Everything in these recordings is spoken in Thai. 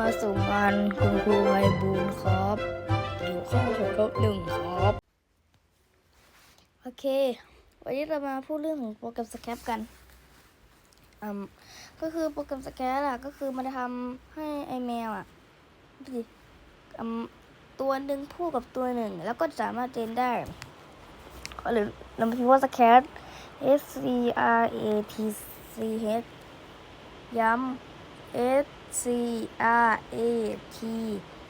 มาส่งงานคุณครูไพบูลครับอยู่ข้องหกลบหนึ่งครับ โอเค วันนี้เรามาพูดเรื่องของโปรแกรมสแคปกันอืมก็คือโปรแกรมสแคปอะก็คือมันทำให้ไอแมวอะดูดิอืมตัวหนึ่งพูดกับตัวหนึ่ง แล้วก็สามารถเจนได้หรือเราพิมพ์ว่าสแคป S C R A T C H ย้ำ S C R A T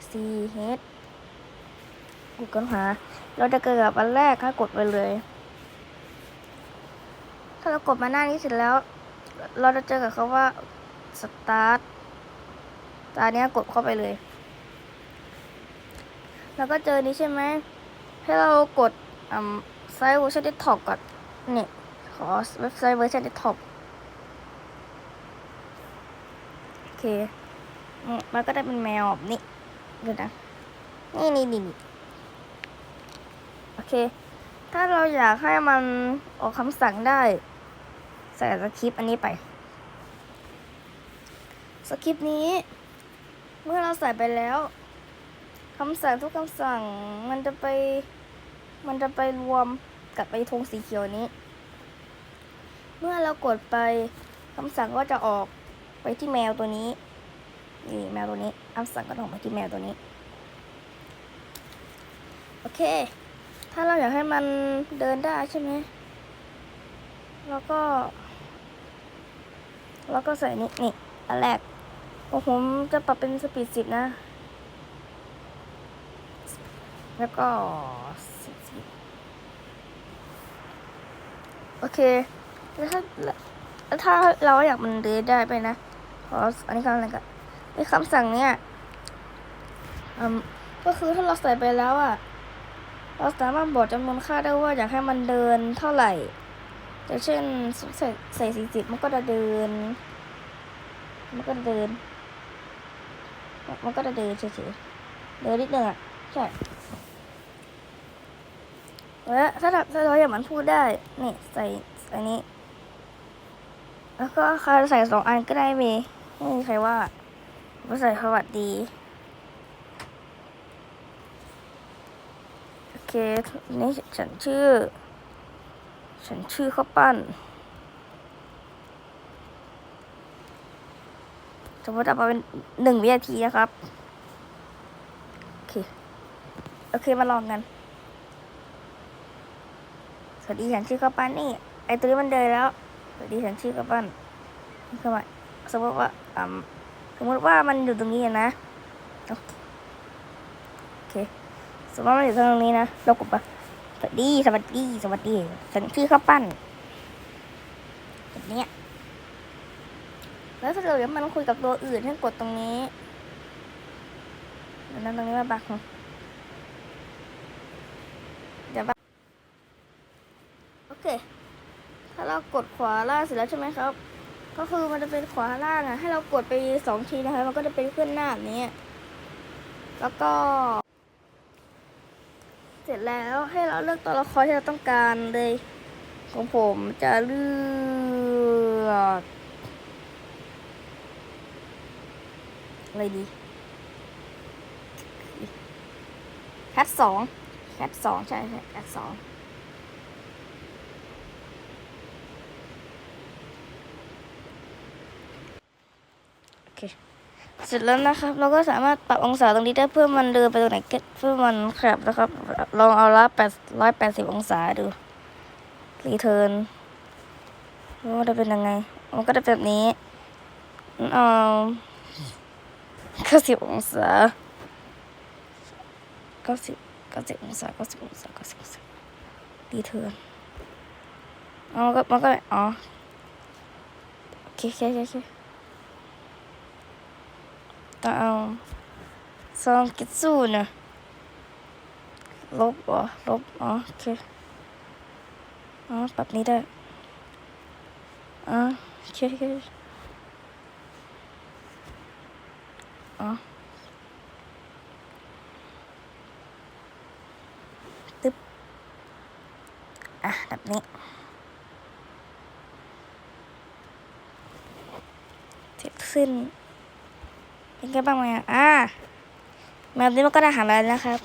C H กูกันหา เราจะเกิดกับอันแรกถ้ากดไปเลย ถ้าเรากดมาหน้านี้เสร็จแล้ว เราจะเจอกับคาว่า start ตอนนี้ยกดเข้าไปเลย แล้วก็เจอนี้ใช่ไหม ให้เรากดอืมไซต์เวอร์ชันเดสก์ท็อปก่อนนี่ขอเว็บไซต์เวอร์ชันเดสก์ท็อป โอ เคอืมมันก็ได้เป็นแมวแบบนี้เดี๋ยวนะนี่นี่นี่นี่โอเค ถ้าเราอยากให้มันออกคำสั่งได้ ใส่สคริปต์อันนี้ไป สคริปต์นี้ เมื่อเราใส่ไปแล้วคำสั่งทุกคำสั่งมันจะไป มันจะไปรวมกับไปธงสีเขียวนี้ เมื่อเรากดไปคำสั่งก็จะออก ไปที่แมวตัวนี้นี่แมวตัวนี้คำสั่งก็ออกมาที่แมวตัวนี้ โอเค ถ้าเราอยากให้มันเดินได้ใช่ไหมแล้วก็ แล้วก็ใส่นี่นี่อันแรกโอ้ผมจะปรับเป็นสปีดสิบนะ แล้วก็สิบสิบโอเค แล้วถ้าแล้วถ้าเราอยากมันเดินได้ไปนะ ขออันนี้คำอะไรกันไอ้คำสั่งเนี้ยก็คือถ้าเราใส่ไปแล้วอะเราสามารถบอกจำนวนค่าได้ว่าอยากให้มันเดินเท่าไหร่อย่างเช่นใส่ใส่สี่สิบมันก็จะเดิน มันก็จะเดิน มันก็จะเดินเฉยๆเดินนิดนึงอะใช่แล้วถ้าเราถ้าเราอยากมันพูดได้นี่ใส่อันนี้ แล้วก็ใครใส่สองอันก็ได้เม ไม่มีใครว่าผมใส่สวัสดี โอเค นี่ฉันชื่อ ฉันชื่อข้าวปั้นสมมติเอามาเป็นหนึ่งวินาทีนะครับ โอเค โอเคมาลองกัน สวัสดีฉันชื่อข้าวปั้นนี่ ไอตัวนี้มันเดินแล้ว สวัสดีฉันชื่อข้าวปั้นนี่เข้ามาสมมติว่า สมมติว่ามันอยู่ตรงนี้นะโอเคสมมติว่ามันอยู่ตรงนี้นะเรากดไปสวัสดีสวัสดีสวัสดีฉันชื่อข้าวปั้นแบบนี้แล้วถ้าเกิดมันคุยกับตัวอื่นให้กดตรงนี้เดี๋ยวนั้นตรงนี้มาบักเดี๋ยวบักโอเค ถ้าเรากดขวาล่าเสร็จแล้วใช่ไหมครับ ก็คือมันจะเป็นขวาล่างอะให้เรากดไปสองทีนะคะ มันก็จะเป็นขึ้นหน้าแบบนี้ แล้วก็ เสร็จแล้วให้เราเลือกตัวละครที่เราต้องการเลย ของผมจะเลือกอะไรดีแคทสองแคทสองใช่ใช่แคทสอง เคเสร็จแล้วนะครับ เราก็สามารถปรับองศาตรงนี้ได้เพื่อมันเดินไปตรงไหนก็เพื่อมันขยับนะครับ ลองเอาละแปดร้อยแปดสิบองศาดูรีเทิร์นว่าจะเป็นยังไง มันก็จะเป็นแบบนี้เอาเก้าสิบองศาเก้าสิบเก้าสิบองศาเก้าสิบองศาเก้าสิบองศารีเทิร์นอ๋อมันก็มันก็อ๋อโอเคโอเคโอเคโอเค ต้องเอาซองกิซูนะลบเหรอลบอ๋อโอเคอ๋อปรับนี้ได้อ๋อโอเคโอเคอ๋อตึ๊บอะแบบนี้เสร็จสิ้น เป็นไงบ้างไหมอ่อ่าแบบนี้มันก็ได้หาแล้วนะครับ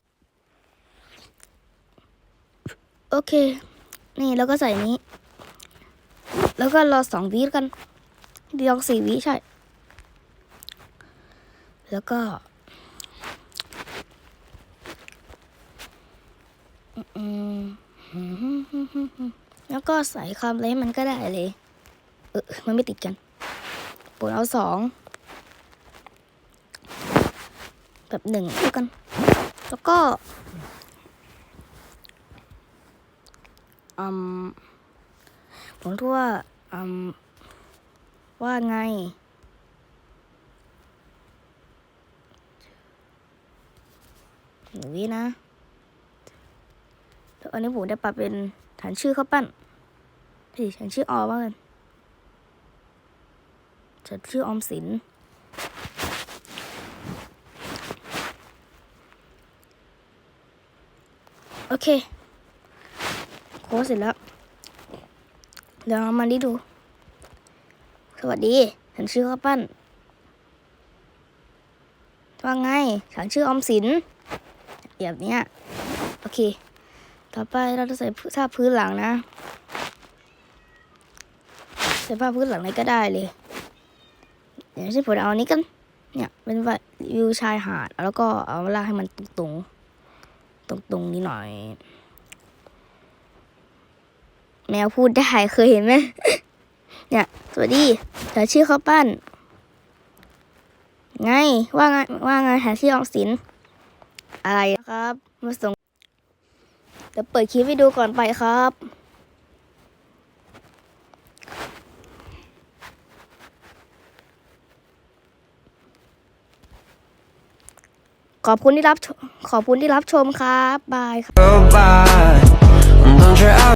โอเค นี่แล้วก็ใส่นี้ แล้วก็รอสองวิกันเดียวสี่วิใช่ แล้วก็อืมแล้วก็ใส่คำอะไรให้มันก็ได้เลย เออมันไม่ติดกันปวดเอาสอง แบบหนึ่งแล้วกัน แล้วก็อืมผมรู้ว่าอืมว่าไง หนูวินะ แล้วอันนี้ผมได้ปรับเป็นฐานชื่อข้าวปั้นเฮ้ยฐานชื่อออว่ากันฐานชื่อออมสิน โอเคโค้ดเสร็จแล้ว เดี๋ยวเรามาดิดู สวัสดี ฉันชื่อข้าวปั้น ว่าไง ฉันชื่อออมสินแบบเนี้ย โอเค ต่อไปเราจะใส่ผ้าพื้นหลังนะ ใส่ผ้าพื้นหลังไหนก็ได้เลย เดี๋ยวฉันผมเอาอันนี้กัน เนี่ย เป็นวิวชายหาด แล้วก็เอาลากให้มันตรงๆ ตรงๆนี้หน่อย แมวพูดได้เคยเห็นไหมเนี่ยสวัสดีฉันชื่อข้าวปั้น ไงว่าไงว่าไงหาที่ออมสิน อะไรนะครับ มาส่งเดี๋ยวเปิดคลิปให้ดูก่อนไปครับ ขอบคุณที่รับขอบคุณที่รับชมครับ บายครับ